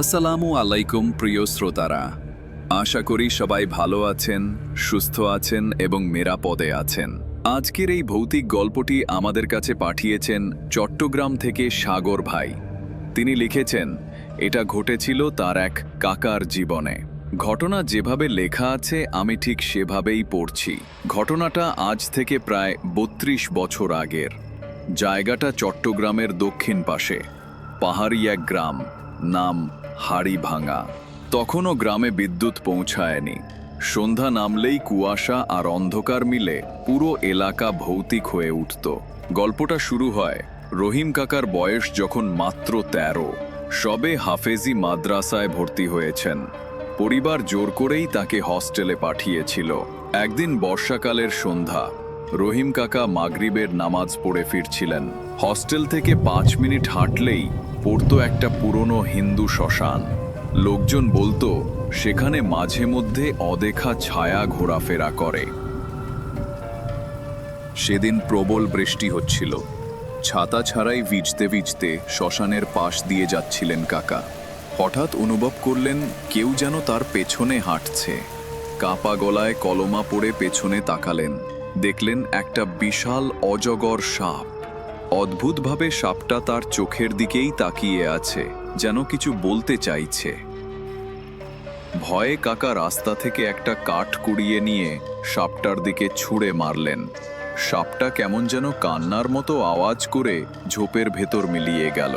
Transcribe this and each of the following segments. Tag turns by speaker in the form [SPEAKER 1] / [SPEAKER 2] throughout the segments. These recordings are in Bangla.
[SPEAKER 1] আসসালামু আলাইকুম, প্রিয় শ্রোতারা। আশা করি সবাই ভালো আছেন, সুস্থ আছেন এবং নিরাপদে আছেন। আজকের এই ভৌতিক গল্পটি আমাদের কাছে পাঠিয়েছেন চট্টগ্রাম থেকে সাগর ভাই। তিনি লিখেছেন, এটা ঘটেছিল তার এক কাকার জীবনে। ঘটনা যেভাবে লেখা আছে, আমি ঠিক সেভাবেই পড়ছি। ঘটনাটা আজ থেকে প্রায় বত্রিশ বছর আগের। জায়গাটা চট্টগ্রামের দক্ষিণ পাশে। পাহাড়ি এক গ্রাম। নাম হাড়িভাঙা তখনও গ্রামে বিদ্যুৎ পৌঁছায়নি। সন্ধ্যা নামলেই কুয়াশা আর অন্ধকার মিলে পুরো এলাকা ভৌতিক হয়ে উঠত। গল্পটা শুরু হয় রহিম কাকার বয়স যখন মাত্র তেরো। সবে হাফেজি মাদ্রাসায় ভর্তি হয়েছেন। পরিবার জোর করেই তাকে হস্টেলে পাঠিয়েছিল। একদিন বর্ষাকালের সন্ধ্যা রহিম কাকা মাগরিবের নামাজ পড়ে ফিরছিলেন। হস্টেল থেকে পাঁচ মিনিট হাঁটলেই পড়তো একটা পুরনো হিন্দু শ্মশান। লোকজন বলতো, সেখানে মাঝে মধ্যে অদেখা ছায়া ঘোরাফেরা করে। সেদিন প্রবল বৃষ্টি হচ্ছিল। ছাতা ছাড়াই ভিজতে ভিজতে শ্মশানের পাশ দিয়ে যাচ্ছিলেন কাকা। হঠাৎ অনুভব করলেন, কেউ যেন তার পেছনে হাঁটছে। কাপা গলায় কলমা পড়ে পেছনে তাকালেন। দেখলেন একটা বিশাল অজগর সাপ। অদ্ভুতভাবে সাপটা তার চোখের দিকেই তাকিয়ে আছে, যেন কিছু বলতে চাইছে। ভয়ে কাকা রাস্তা থেকে একটা কাঠ কুড়িয়ে নিয়ে সাপটার দিকে ছুঁড়ে মারলেন। সাপটা কেমন যেন কান্নার মতো আওয়াজ করে ঝোপের ভেতর মিলিয়ে গেল।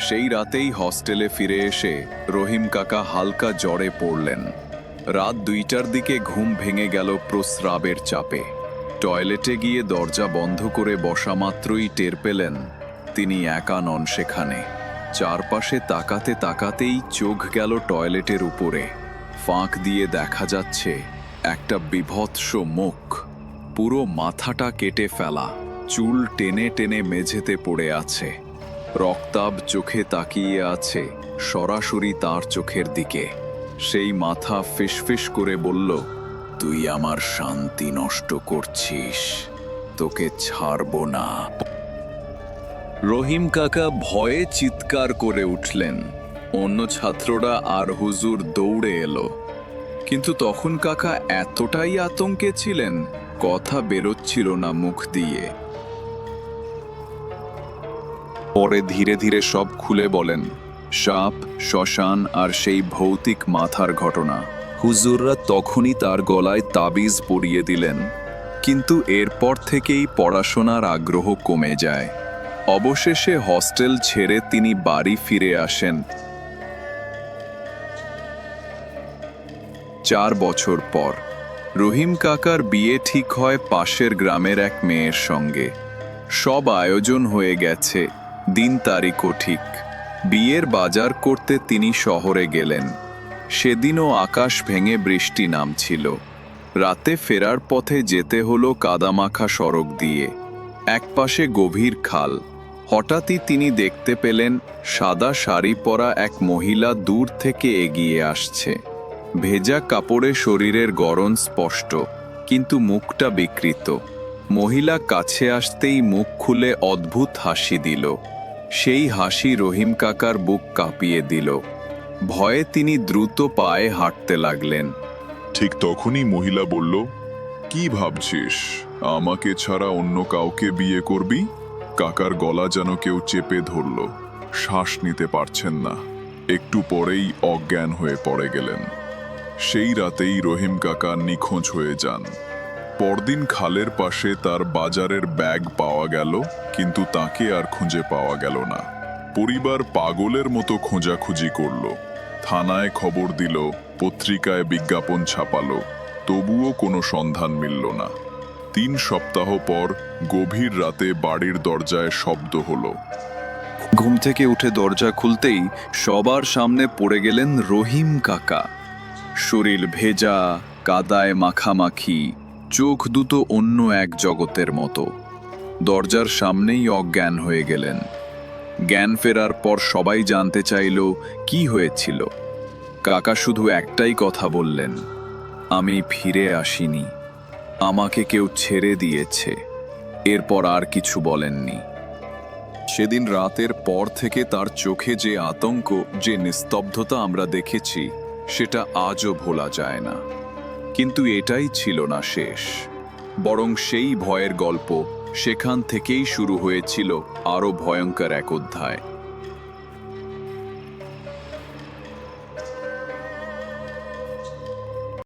[SPEAKER 1] সেই রাতেই হস্টেলে ফিরে এসে রহিম কাকা হালকা জ্বরে পড়লেন। রাত দুইটার দিকে ঘুম ভেঙে গেল প্রস্রাবের চাপে। টয়লেটে গিয়ে দরজা বন্ধ করে বসা মাত্রই টের পেলেন তিনি একা নন সেখানে। চারপাশে তাকাতে তাকাতেই চোখ গেল টয়লেটের উপরে। ফাঁক দিয়ে দেখা যাচ্ছে একটা বিভৎস মুখ। পুরো মাথাটা কেটে ফেলা, চুল টেনে টেনে মেঝেতে পড়ে আছে। রক্তাব চোখে তাকিয়ে আছে সরাসরি তার চোখের দিকে। সেই মাথা ফিসফিস করে বলল তুই আমার শান্তি নষ্ট করছিস, তোকে ছাড়ব না। রহিম কাকা ভয়ে চিৎকার করে উঠলেন। অন্য ছাত্ররা আর হুজুর দৌড়ে এলো। কিন্তু তখন কাকা এতটাই আতঙ্কে ছিলেন, কথা বেরোচ্ছিল না মুখ দিয়ে। পরে ধীরে ধীরে সব খুলে বলেন, সাপ, শ্মশান আর সেই ভৌতিক মাথার ঘটনা। হুজুররা তখনই তার গলায় তাবিজ পরিয়ে দিলেন। কিন্তু এরপর থেকেই পড়াশোনার আগ্রহ কমে যায়। অবশেষে হস্টেল ছেড়ে তিনি বাড়ি ফিরে আসেন। চার বছর পর রহিম কাকার বিয়ে ঠিক হয় পাশের গ্রামের এক মেয়ের সঙ্গে। সব আয়োজন হয়ে গেছে, দিন তারিখও ঠিক। বিয়ের বাজার করতে তিনি শহরে গেলেন। সেদিনও আকাশ ভেঙে বৃষ্টি নামছিল। রাতে ফেরার পথে যেতে হলো কাদামাখা সড়ক দিয়ে। একপাশে গভীর খাল। হঠাৎই তিনি দেখতে পেলেন সাদা শাড়ি পরা এক মহিলা দূর থেকে এগিয়ে আসছে। ভেজা কাপড়ে শরীরের গরম স্পষ্ট, কিন্তু মুখটা বিকৃত। মহিলা কাছে আসতেই মুখ খুলে অদ্ভুত হাসি দিল। সেই হাসি রহিম কাকার বুক কাঁপিয়ে দিল। ভয়ে তিনি দ্রুত পায়ে হাঁটতে লাগলেন।
[SPEAKER 2] ঠিক তখনই মহিলা বলল, কি ভাবছিস? আমাকে ছাড়া অন্য কাউকে বিয়ে করবি? কাকার গলা যেন কেউ চেপে ধরল। শ্বাস নিতে পারছেন না। একটু পরেই অজ্ঞান হয়ে পড়ে গেলেন। সেই রাতেই রহিম কাকা নিখোঁজ হয়ে যান। পরদিন খালের পাশে তার বাজারের ব্যাগ পাওয়া গেল, কিন্তু তাকে আর খুঁজে পাওয়া গেল না। পরিবার পাগলের মতো খোঁজাখুঁজি করল। থানায় খবর দিল, পত্রিকায় বিজ্ঞাপন ছাপালো। তবুও কোনো সন্ধান মিলল না। তিন সপ্তাহ পর গভীর রাতে বাড়ির দরজায় শব্দ হলো।
[SPEAKER 1] ঘুম থেকে উঠে দরজা খুলতেই সবার সামনে পড়ে গেলেন রহিম কাকা। শরীর ভেজা, কাদায় মাখামাখি, চোখ দুটো অন্য এক জগতের মতো। দরজার সামনেই অজ্ঞান হয়ে গেলেন। জ্ঞান ফেরার পর সবাই জানতে চাইল, কি হয়েছিল? কাকা শুধু একটাই কথা বললেন, আমি ফিরে আসিনি। আমাকে কেউ ছেড়ে দিয়েছে। এরপর আর কিছু বলেননি। সেদিন রাতের পর থেকে তার চোখে যে আতঙ্ক, যে নিস্তব্ধতা আমরা দেখেছি, সেটা আজও ভোলা যায় না। কিন্তু এটাই ছিল না শেষ। বরং সেই ভয়ের গল্প সেখান থেকেই শুরু হয়েছিল আরও ভয়ঙ্কর এক অধ্যায়।